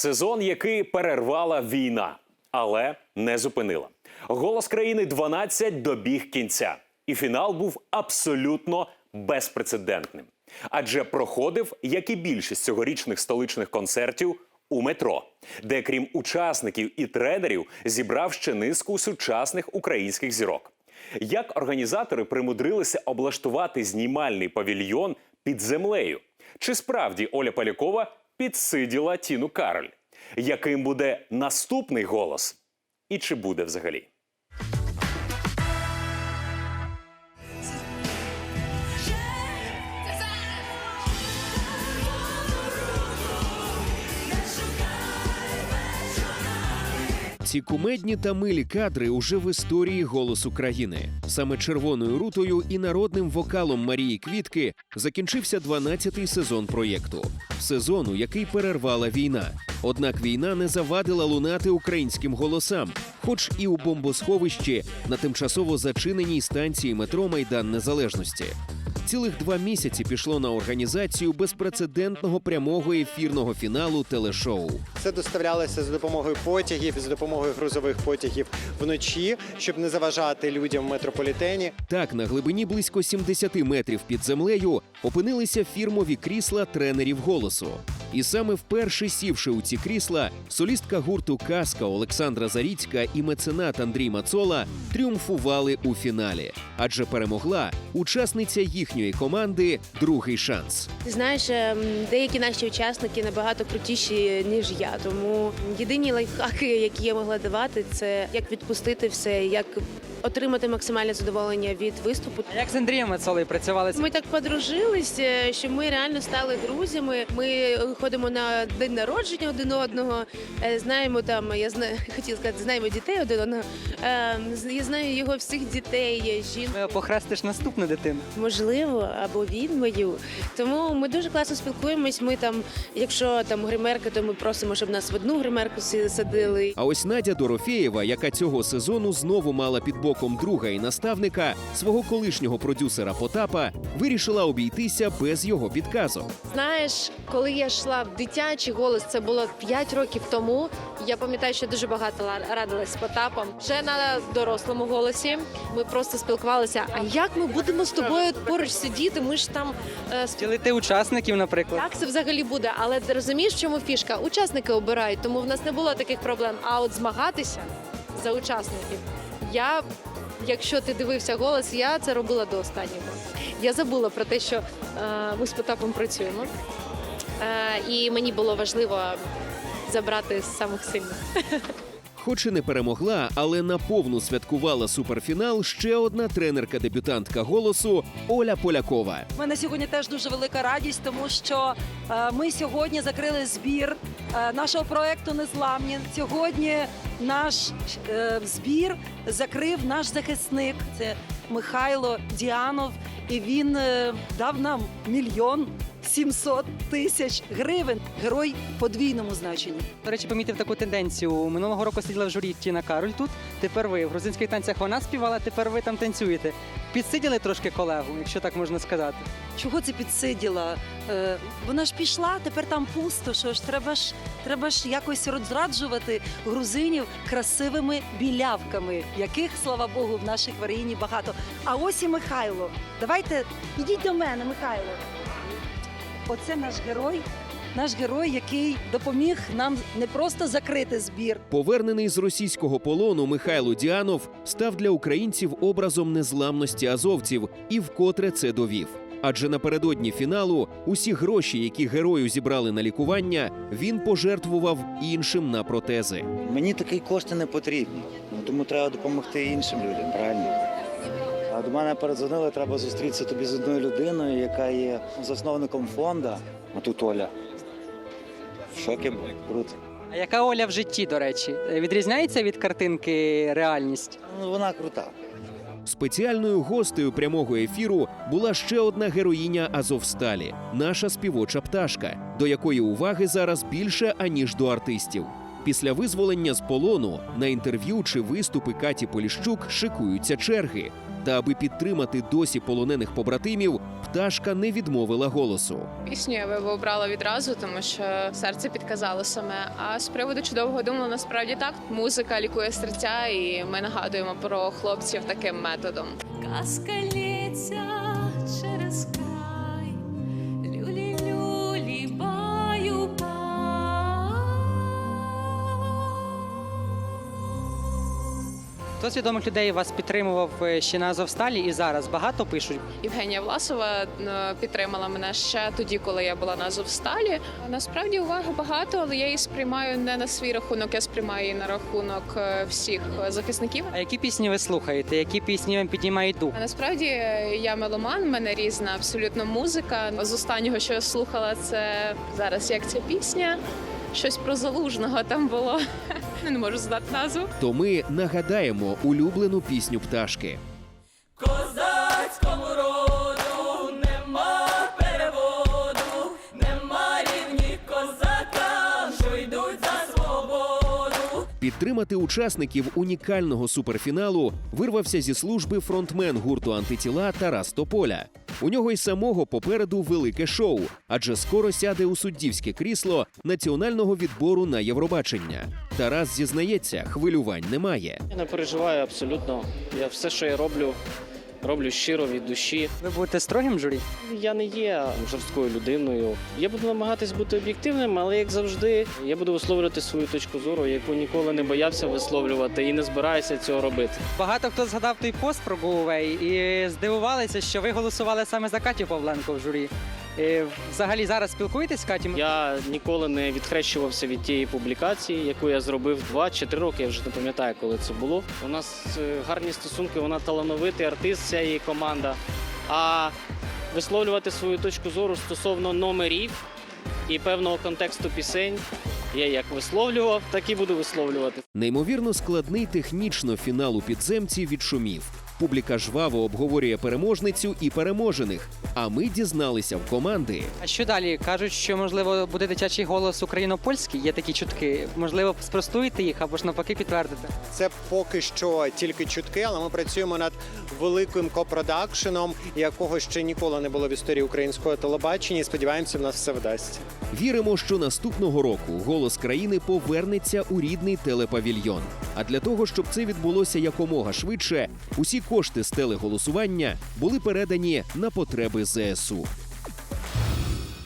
Сезон, який перервала війна, але не зупинила. Голос країни 12 добіг кінця, і фінал був абсолютно безпрецедентним. Адже проходив, як і більшість цьогорічних столичних концертів, у метро, де крім учасників і тренерів зібрав ще низку сучасних українських зірок. Як організатори примудрилися облаштувати знімальний павільйон під землею? Чи справді Оля Полякова підсиділа Тіну Кароль? Яким буде наступний голос? І чи буде взагалі? Ці кумедні та милі кадри уже в історії голос України. Саме червоною рутою і народним вокалом Марії Квітки закінчився 12-й сезон проєкту, сезону, який перервала війна. Однак війна не завадила лунати українським голосам, хоч і у бомбосховищі на тимчасово зачиненій станції метро Майдан Незалежності. Цілих два місяці пішло на організацію безпрецедентного прямого ефірного фіналу телешоу. Це доставлялося за допомогою потягів, за допомогою грузових потягів вночі, щоб не заважати людям в метрополітені. Так, на глибині близько 70 метрів під землею опинилися фірмові крісла тренерів голосу. І саме вперше сівши у ці крісла, солістка гурту Казка Олександра Заріцька і меценат Андрій Мацола тріумфували у фіналі, адже перемогла учасниця їхньої команди Другий шанс. Знаєш, ем, деякі наші учасники набагато крутіші ніж я. Тому єдині лайфхаки, які я могла давати, це як відпустити все, як отримати максимальне задоволення від виступу. Як з Андрієм Мацолою працювали? Ми так подружилися, що ми реально стали друзями. Ми ходимо на день народження один одного. е, Знаємо там, я знаю, хотіла сказати, знаємо дітей один одного. Е, Я знаю його всіх дітей, жінку. Е, Похрестиш наступну дитину. можливо, або він мою. Тому ми дуже класно спілкуємось. Ми там, якщо там гримерка, то ми просимо, щоб нас в одну гримерку сі- садили. А ось Надя Дорофєєва, яка цього сезону знову мала під боком друга і наставника свого колишнього продюсера Потапа, вирішила обійтися без його підказок. Знаєш, коли я йшла в дитячий голос, це було 5 років тому. Я пам'ятаю, що дуже багато ла- радилась з Потапом. Вже на дорослому голосі ми просто спілкувалися. А як ми будемо з тобою поруч сидіти? Ми ж там е, Ділити учасників, наприклад. як це взагалі буде? Але ти розумієш, в чому фішка? Учасники обирають, тому в нас не було таких проблем. А от змагатися за учасників. Я, якщо ти дивився голос, я це робила до останнього. Я забула про те, що е, ми з Потапом працюємо. Е, і мені було важливо забрати з самих сильних. Хоч і не перемогла, але наповну святкувала суперфінал ще одна тренерка-дебютантка голосу Оля Полякова. У мене сьогодні теж дуже велика радість, тому що е, ми сьогодні закрили збір нашого проекту Незламні. Сьогодні наш е, збір закрив наш захисник. Це Михайло Діанов, і він е, дав нам мільйон сімсот тисяч гривень. Герой подвійному значенні. До речі, помітив таку тенденцію. Минулого року сиділа в журі Тіна Кароль тут. Тепер ви в грузинських танцях вона співала, тепер ви там танцюєте. Підсиділи трошки колегу, якщо так можна сказати. Чого це підсиділа? Е, вона ж пішла, тепер там пусто. Що ж треба ж треба ж якось розраджувати грузинів красивими білявками, яких, слава Богу, в нашій країні багато. А ось і Михайло. Давайте ідіть до мене, Михайло. Оце наш герой. Наш герой, який допоміг нам не просто закрити збір, Повернений з російського полону Михайло Діанов став для українців образом незламності азовців і вкотре це довів. Адже напередодні фіналу усі гроші, які герою зібрали на лікування, він пожертвував іншим на протези. Мені такі кошти не потрібні, ну, тому треба допомогти іншим людям, правильно? А до мене передзвонили, треба зустрітися тобі з одною людиною, яка є засновником фонду. А тут Оля. В шокі. Круто. А яка Оля в житті, до речі, відрізняється від картинки реальність? Ну, вона крута. Спеціальною гостею прямого ефіру була ще одна героїня Азовсталі наша співоча пташка, до якої уваги зараз більше аніж до артистів. Після визволення з полону на інтерв'ю чи виступи Каті Поліщук шикуються черги. Та аби підтримати досі полонених побратимів, пташка не відмовила голосу. Пісню я би обрала відразу, тому що серце підказало саме. А з приводу чудового думала, насправді так. Музика лікує серця, і ми нагадуємо про хлопців таким методом. Казка лється через Хто з відомих людей вас підтримував е, ще на Азовсталі і зараз багато пишуть. Євгенія Власова е, підтримала мене ще тоді, коли я була на Азовсталі. Насправді уваги багато, але я її сприймаю не на свій рахунок, я сприймаю її на рахунок е, всіх захисників. А які пісні ви слухаєте? Які пісні вам піднімають дух? Насправді я меломан, в мене різна абсолютно музика. З останнього, що я слухала, це зараз як ця пісня. Щось про залужного там було. Не можу здати назву. То ми нагадаємо улюблену пісню пташки. козацькому роду нема переводу, нема рівні козакам, що йдуть за свободу. Підтримати учасників унікального суперфіналу вирвався зі служби фронтмен гурту антитіла Тарас Тополя. У нього й самого попереду велике шоу, адже скоро сяде у суддівське крісло національного відбору на Євробачення. Тарас зізнається, хвилювань немає. Я не переживаю абсолютно. Я все, що я роблю, роблю щиро від душі. Ви будете строгим журі? Я не є жорсткою людиною. Я буду намагатись бути об'єктивним, але як завжди, я буду висловлювати свою точку зору, яку ніколи не боявся висловлювати і не збираюся цього робити. Багато хто згадав той пост про Гоувей і здивувалися, що ви голосували саме за Катю Павленко в журі. Е, Взагалі зараз спілкуєтесь з Катю? Я ніколи не відхрещувався від тієї публікації, яку я зробив два чи три роки. Я вже не пам'ятаю, коли це було. У нас е, гарні стосунки, вона талановитий артист, ця її команда. А висловлювати свою точку зору стосовно номерів і певного контексту пісень. Я як висловлював, так і буду висловлювати. Неймовірно складний технічно фінал у підземці відшумів. Публіка жваво обговорює переможницю і переможених. А ми дізналися в команди. А що далі? Кажуть, що можливо буде дитячий голос україно-польський. Є такі чутки. Можливо, спростуєте їх або ж навпаки підтвердите. Це поки що тільки чутки, але ми працюємо над великим копродакшеном, якого ще ніколи не було в історії українського телебачення. і Сподіваємося, в нас все вдасться. Віримо, що наступного року голос країни повернеться у рідний телепавільйон. А для того, щоб це відбулося якомога швидше, усі кошти з телеголосування були передані на потреби ЗСУ.